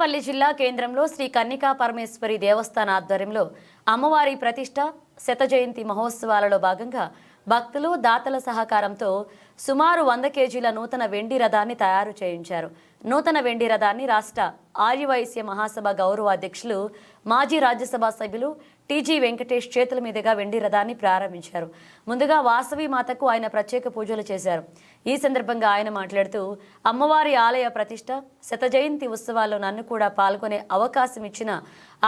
అనకాపల్లి జిల్లా కేంద్రంలో శ్రీ కన్నికా పరమేశ్వరి దేవస్థాన ఆధ్వర్యంలో అమ్మవారి ప్రతిష్ట శత జయంతి మహోత్సవాలలో భాగంగా భక్తులు దాతల సహకారంతో సుమారు వంద కేజీల నూతన వెండి రథాన్ని తయారు చేయించారు. నూతన వెండి రథాన్ని రాష్ట్ర ఆర్యవైశ్య మహాసభ గౌరవ అధ్యక్షులు మాజీ రాజ్యసభ సభ్యులు టీజీ వెంకటేష్ చేతుల మీదుగా వెండి రథాన్ని ప్రారంభించారు. ముందుగా వాసవి మాతకు ఆయన ప్రత్యేక పూజలు చేశారు. ఈ సందర్భంగా ఆయన మాట్లాడుతూ అమ్మవారి ఆలయ ప్రతిష్ట శత జయంతి ఉత్సవాల్లో నన్ను కూడా పాల్గొనే అవకాశం ఇచ్చిన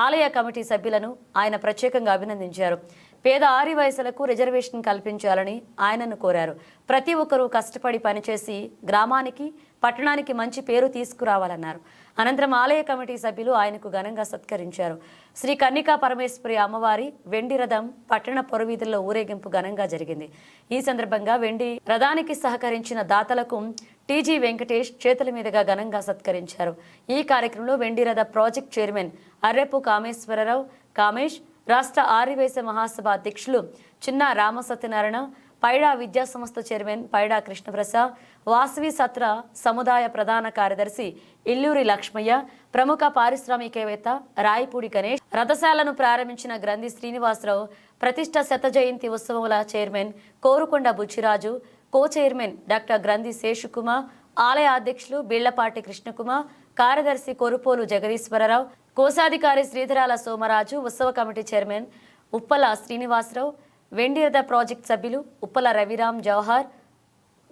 ఆలయ కమిటీ సభ్యులను ఆయన ప్రత్యేకంగా అభినందించారు. పేద ఆరివయసులకు రిజర్వేషన్ కల్పించాలని ఆయనను కోరారు. ప్రతి ఒక్కరూ కష్టపడి పనిచేసి గ్రామానికి పట్టణానికి మంచి పేరు తీసుకురావాలన్నారు. అనంతరం ఆలయ కమిటీ సభ్యులు ఆయనకు ఘనంగా సత్కరించారు. శ్రీ కన్నికా పరమేశ్వరి అమ్మవారి వెండి రథం పట్టణ పొరవీధుల్లో ఊరేగింపు ఘనంగా జరిగింది. ఈ సందర్భంగా వెండి రథానికి సహకరించిన దాతలకు టీజీ వెంకటేష్ చేతుల మీదుగా ఘనంగా సత్కరించారు. ఈ కార్యక్రమంలో వెండి రథ ప్రాజెక్ట్ చైర్మన్ అర్రెపు కామేశ్వరరావు కామేష్ రాష్ట్ర ఆర్యవేశ మహాసభ అధ్యక్షులు చిన్న రామ సత్యనారాయణ పైడా విద్యా సంస్థ చైర్మన్ పైడా కృష్ణప్రసాద్ వాసవి సత్ర సముదాయ ప్రధాన కార్యదర్శి ఇల్లూరి లక్ష్మయ్య ప్రముఖ పారిశ్రామికవేత్త రాయపూడి గణేష్ రథశాలను ప్రారంభించిన గ్రంథి శ్రీనివాసరావు ప్రతిష్ట శత జయంతి ఉత్సవముల chairman Korukonda Buchiraju co chairman doctor Granthi Seshukumar ఆలయ అధ్యక్షులు బిళ్ళపాటి కృష్ణకుమార్ కార్యదర్శి కొరుపోలు జగదీశ్వరరావు కోశాధికారి శ్రీధరాల సోమరాజు ఉత్సవ కమిటీ చైర్మన్ ఉప్పల శ్రీనివాసరావు వెండిరథ ప్రాజెక్ట్ సభ్యులు ఉప్పల రవిరామ్ జవహర్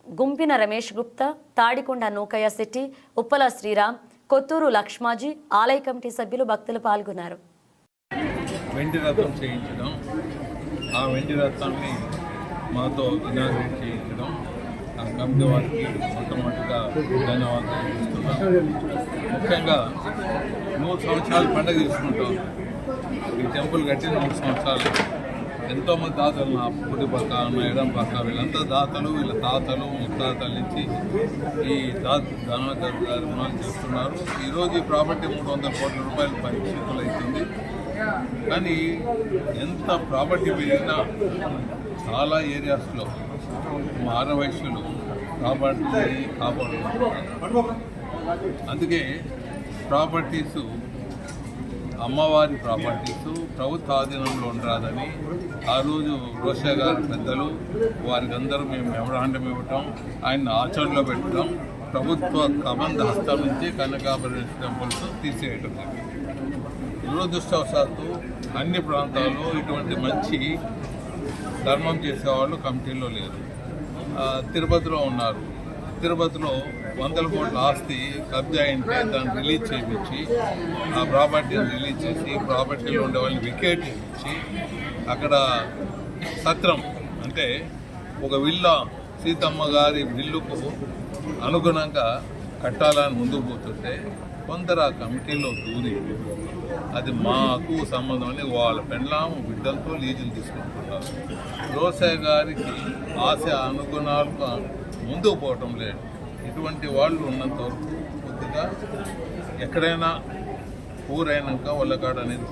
గుంపిన రమేష్ గుప్తా తాడికొండ నూకయ్య శెట్టి ఉప్పల శ్రీరామ్ కొత్తూరు లక్ష్మాజీ ఆలయ కమిటీ సభ్యులు భక్తులు పాల్గొన్నారు. వెండి రథం చేయించడం ఆ వెండి రథాన్ని మాతో ఇనాగ్రేట్ చేయించడం ఆ కమిటీ వారికి మొట్టమొదటిగా ధన్యవాదాలు ఇస్తున్నాను ముఖ్యంగా నూరు సంవత్సరాలు పండుగ తీసుకుంటాం ఈ టెంపుల్ కట్టి నూరు సంవత్సరాలు. ఎంతోమంది దాతలు నా పుట్టి పక్క నా ఎడం పక్క వీళ్ళంతా దాతలు వీళ్ళ తాతలు ముత్తాతల నుంచి ఈ దాత ధనవంతర రుణాలు చేస్తున్నారు. ఈరోజు ఈ ప్రాపర్టీ మూడు వందల కోట్ల రూపాయలు పరిస్థితులు అవుతుంది కానీ ఎంత ప్రాపర్టీ పెరిగినా చాలా ఏరియాస్లో మానవైశ్యులు ప్రాపర్టీ కాపాడుతున్నారు అందుకే ప్రాపర్టీస్ అమ్మవారి ప్రాపర్టీస్ ప్రభుత్వ ఆధీనంలో ఉండరాదని ఆ రోజు రోషా గారి పెద్దలు వారికి అందరూ మేము మెమరాండం ఇవ్వటం ఆయన ఆచరణలో పెట్టడం ప్రభుత్వ కమంద హస్తం నుంచి కనకాపరి టెంపుల్స్ తీసేయటం జరిగింది. దురదృష్టవశాత్తు అన్ని ప్రాంతాల్లో ఇటువంటి మంచి ధర్మం చేసేవాళ్ళు కమిటీలో లేరు. తిరుపతిలో ఉన్నారు. తిరుపతిలో వందల కోట్ల ఆస్తి కబ్జా అయింటే దాన్ని రిలీజ్ చేయించి ఆ ప్రాపర్టీని రిలీజ్ చేసి ప్రాపర్టీలో ఉండే వాళ్ళని వికేట్ చేయించి అక్కడ సత్రం అంటే ఒక విల్లా సీతమ్మ గారి విల్లుకు అనుగుణంగా కట్టాలని ముందుకు పోతుంటే కొందరు ఆ కమిటీలో దూరి అది మాకు సంబంధం అని వాళ్ళ పెండ్లాము బిడ్డలతో లీజులు తీసుకుంటున్నారు. రోసే గారికి ఆశ అనుగుణాలుగా ముందుకు పోవటం లేదు. ఇటువంటి వాళ్ళు ఉన్నంత వరకు కొద్దిగా ఎక్కడైనా ఊరైనాక వాళ్ళకాడ అనేది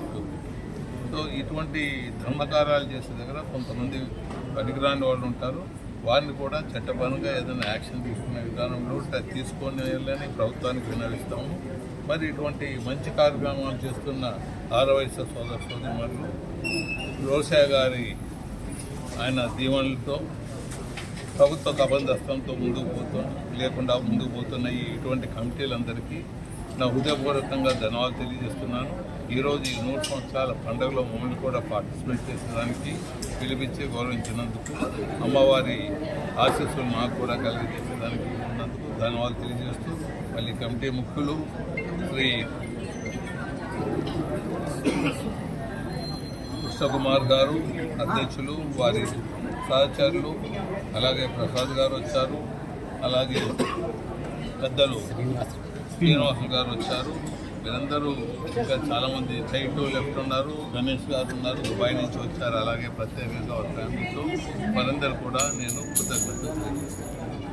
సో ఇటువంటి ధర్మకార్యాలు చేసే దగ్గర కొంతమంది పనికిరాని వాళ్ళు ఉంటారు. వారిని కూడా చట్టపరంగా ఏదైనా యాక్షన్ తీసుకునే విధానంలో తీసుకొని వెళ్ళని ప్రభుత్వానికి వినవిస్తాము. మరి ఇటువంటి మంచి కార్యక్రమాలు చేస్తున్న ఆరవయస సోదర సోదరులు రోషా గారి ఆయన దీవెనలతో ప్రభుత్వ కబంధస్తంతో ముందుకు పోతు లేకుండా ముందుకు పోతున్న ఇటువంటి కమిటీలందరికీ నా హృదయపూర్వకంగా ధన్యవాదాలు తెలియజేస్తున్నాను. ఈరోజు ఈ నూరు సంవత్సరాల పండుగలో మమ్మల్ని కూడా పార్టిసిపేట్ చేసేదానికి పిలిపించి గౌరవించినందుకు అమ్మవారి ఆశీస్సులు నాకు కూడా కలిగజేసేదానికి ఉన్నందుకు ధన్యవాదాలు తెలియజేస్తూ మళ్ళీ కమిటీ ముఖ్యులు శ్రీ కృష్ణకుమార్ గారు అధ్యక్షులు వారి సహచరులు అలాగే ప్రసాద్ గారు వచ్చారు అలాగే పెద్దలు శ్రీనివాసులు గారు వచ్చారు. వీరందరూ ఇంకా చాలామంది సైడ్ టు లెఫ్ట్ ఉన్నారు గణేష్ గారు ఉన్నారు దుబాయ్ నుంచి వచ్చారు అలాగే ప్రత్యేకంగా వాళ్ళ ఫ్యామిలీతో. వారందరూ కూడా నేను కృతజ్ఞత